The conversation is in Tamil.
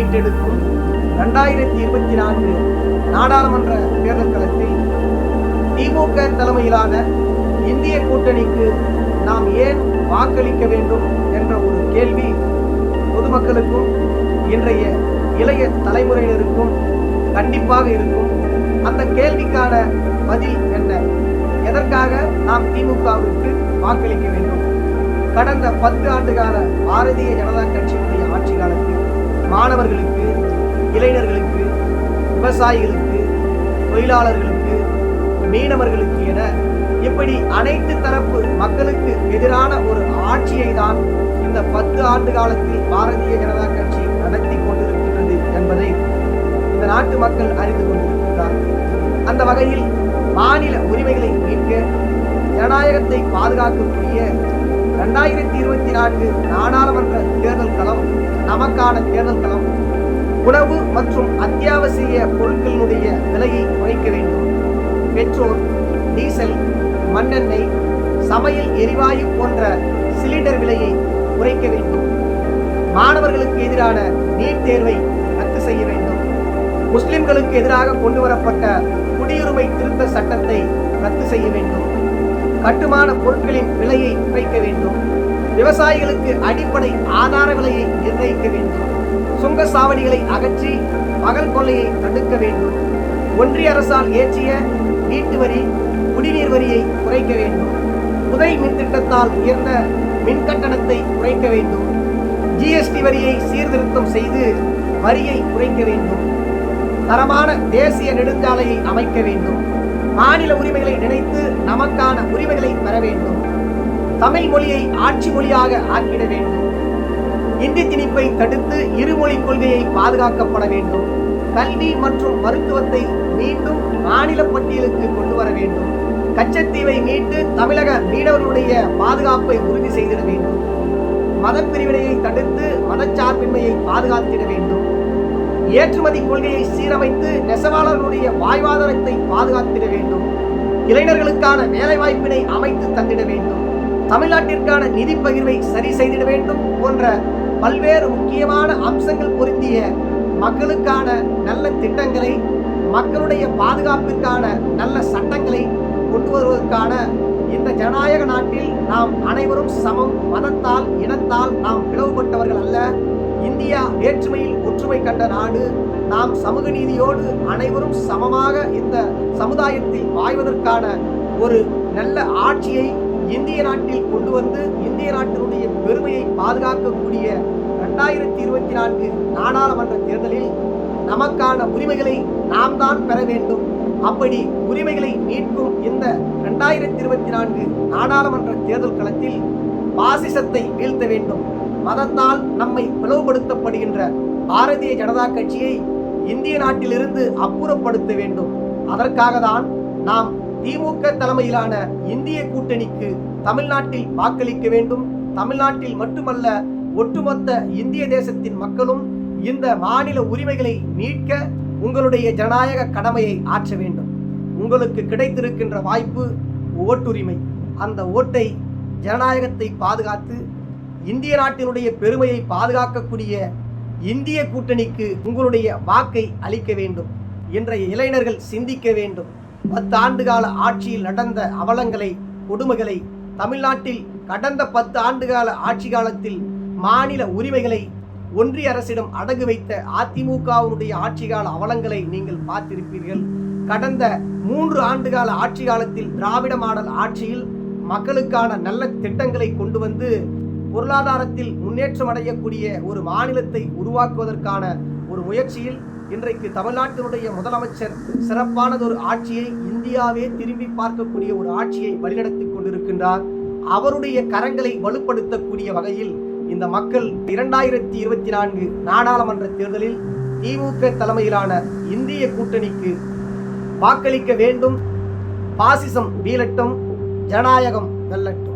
மீட்டெடுக்கும் ரெண்டாயிரத்தி இருபத்தி நான்கு நாடாளுமன்ற தேர்தல் களத்தில் திமுக தலைமையிலான இந்திய கூட்டணிக்கு நாம் ஏன் வாக்களிக்க வேண்டும் என்ற ஒரு கேள்வி பொதுமக்களுக்கும் இன்றைய இளைய தலைமுறையினருக்கும் கண்டிப்பாக இருக்கும். அந்த கேள்விக்கான பதில் என்ன? எதற்காக நாம் திமுகவுக்கு வாக்களிக்க வேண்டும்? கடந்த பத்து ஆண்டுகால பாரதிய ஜனதா கட்சியினுடைய ஆட்சி காலத்தில் மாணவர்களுக்கு இளைஞர்களுக்கு விவசாயிகளுக்கு தொழிலாளர்களுக்கு மீனவர்களுக்கு என இப்படி அனைத்து தரப்பு மக்களுக்கு எதிரான ஒரு ஆட்சியை தான் இந்த பத்து ஆண்டு காலத்தில் பாரதிய ஜனதா கட்சி நடத்தி கொண்டிருக்கின்றது என்பதை இந்த நாட்டு மக்கள் அறிந்து கொண்டிருக்கிறார். அந்த வகையில் மாநில உரிமைகளை மீட்க ஜனநாயகத்தை பாதுகாக்கக்கூடிய இரண்டாயிரத்தி இருபத்தி நான்கு நாடாளுமன்ற தேர்தல் களம் நமக்கான தேர்தல் களம். உணவு மற்றும் அத்தியாவசிய பொருட்களினுடைய விலையை குறைக்க வேண்டும். பெட்ரோல் டீசல் மண்ணெண்ணெய் சமையல் எரிவாயு போன்ற சிலிண்டர் விலையை குறைக்க வேண்டும். மாணவர்களுக்கு எதிரான நீட் தேர்வை ரத்து செய்ய வேண்டும். முஸ்லிம்களுக்கு எதிராக கொண்டு வரப்பட்ட குடியுரிமை திருத்த சட்டத்தை ரத்து செய்ய வேண்டும். கட்டுமான பொருட்களின் விலையை குறைக்க வேண்டும். விவசாயிகளுக்கு அடிப்படை ஆதார விலையை நிர்ணயிக்க வேண்டும். சுங்க சாவடிகளை அகற்றி பகல் கொள்ளையை தடுக்க வேண்டும். ஒன்றிய அரசால் ஏற்றிய வீட்டு வரி குடிநீர் வரியை குறைக்க வேண்டும். புதை மின் திட்டத்தால் உயர்ந்த மின் கட்டணத்தை குறைக்க வேண்டும். ஜிஎஸ்டி வரியை சீர்திருத்தம் செய்து வரியை குறைக்க வேண்டும். தரமான தேசிய நெடுஞ்சாலையை அமைக்க வேண்டும். மாநில உரிமைகளை நினைத்து நமக்கான உரிமைகளை பெற வேண்டும். தமிழ் மொழியை ஆட்சி மொழியாக ஆக்கிட வேண்டும். இந்தி திணிப்பை தடுத்து இருமொழி கொள்கையை பாதுகாக்கப்பட வேண்டும். கல்வி மற்றும் மருத்துவத்தை மீண்டும் மாநில பட்டியலுக்கு கொண்டு வர வேண்டும். கச்சத்தீவை மீட்டு தமிழக மீனவர்களுடைய பாதுகாப்பை உறுதி செய்திட வேண்டும். மதப்பிரிவினையை தடுத்து மதச்சார்பின்மையை பாதுகாத்திட வேண்டும். ஏற்றுமதி கொள்கையை சீரமைத்து நெசவாளர்களுடைய வாழ்வாதாரத்தை பாதுகாத்திட வேண்டும். இளைஞர்களுக்கான வேலைவாய்ப்பினை அமைத்து தந்திட வேண்டும். தமிழ்நாட்டிற்கான நிதி பகிர்வை சரி செய்திட வேண்டும் போன்ற பல்வேறு முக்கியமான அம்சங்கள் பொருந்திய மக்களுக்கான நல்ல திட்டங்களை மக்களுடைய பாதுகாப்பிற்கான நல்ல சட்டங்களை கொண்டு வருவதற்கான இந்த ஜனநாயக நாட்டில் நாம் அனைவரும் சமம் மதத்தால் இனத்தால் நாம் பிளவுபட்டவர்கள் அல்ல. இந்தியா வேற்றுமையில் ஒற்றுமை கண்ட நாடு. நாம் சமூக நீதியோடு அனைவரும் சமமாக இந்த சமுதாயத்தில் வாழ்வதற்கான ஒரு நல்ல ஆட்சியை இந்திய நாட்டில் கொண்டு வந்து இந்திய நாட்டினுடைய பெருமையை பாதுகாக்கக்கூடிய ரெண்டாயிரத்தி இருபத்தி நான்கு நாடாளுமன்ற தேர்தலில் நமக்கான உரிமைகளை நாம் தான் பெற வேண்டும். அப்படி உரிமைகளை மீட்கும் இந்த இரண்டாயிரத்தி இருபத்தி நான்கு நாடாளுமன்ற தேர்தல் களத்தில் பாசிசத்தை வீழ்த்த வேண்டும். மதத்தால் நம்மை பிளவுபடுத்தப்படுகின்ற பாரதிய ஜனதா கட்சியை இந்திய நாட்டிலிருந்து அப்புறப்படுத்த வேண்டும். அதற்காக தான் நாம் திமுக தலைமையிலான இந்திய கூட்டணிக்கு தமிழ்நாட்டில் வாக்களிக்க வேண்டும். தமிழ்நாட்டில் மட்டுமல்ல ஒட்டுமொத்த இந்திய தேசத்தின் மக்களும் இந்த மாநில உரிமைகளை மீட்க உங்களுடைய ஜனநாயக கடமையை ஆற்ற வேண்டும். உங்களுக்கு கிடைத்திருக்கின்ற வாய்ப்பு ஓட்டுரிமை. அந்த ஓட்டை ஜனநாயகத்தை பாதுகாத்து இந்திய நாட்டினுடைய பெருமையை பாதுகாக்கக்கூடிய இந்திய கூட்டணிக்கு உங்களுடைய வாக்கை அளிக்க வேண்டும். இன்றைய இளைஞர்கள் சிந்திக்க வேண்டும். பத்து ஆண்டுகால ஆட்சியில் நடந்த அவலங்களை கொடுமைகளை தமிழ்நாட்டில் கடந்த பத்து ஆண்டு கால ஆட்சி காலத்தில் மாநில உரிமைகளை ஒன்றிய அரசிடம் அடகு வைத்த அதிமுகவினுடைய ஆட்சிகால அவலங்களை நீங்கள் பார்த்திருப்பீர்கள். கடந்த மூன்று ஆண்டு கால ஆட்சி காலத்தில் திராவிட மாடல் ஆட்சியில் மக்களுக்கான நல்ல திட்டங்களை கொண்டு வந்து பொருளாதாரத்தில் முன்னேற்றம் அடையக்கூடிய ஒரு மாநிலத்தை உருவாக்குவதற்கான ஒரு முயற்சியில் இன்றைக்கு தமிழ்நாட்டினுடைய முதலமைச்சர் சிறப்பானதொரு ஆட்சியை இந்தியாவே திரும்பி பார்க்கக்கூடிய ஒரு ஆட்சியை வழிநடத்தி கொண்டிருக்கின்றார். அவருடைய கரங்களை வலுப்படுத்தக்கூடிய வகையில் இந்த மக்கள் இரண்டாயிரத்தி இருபத்தி நான்கு நாடாளுமன்ற தேர்தலில் திமுக தலைமையிலான இந்திய கூட்டணிக்கு வாக்களிக்க வேண்டும். பாசிசம் வீழட்டும் ஜனநாயகம் வெல்லட்டும்.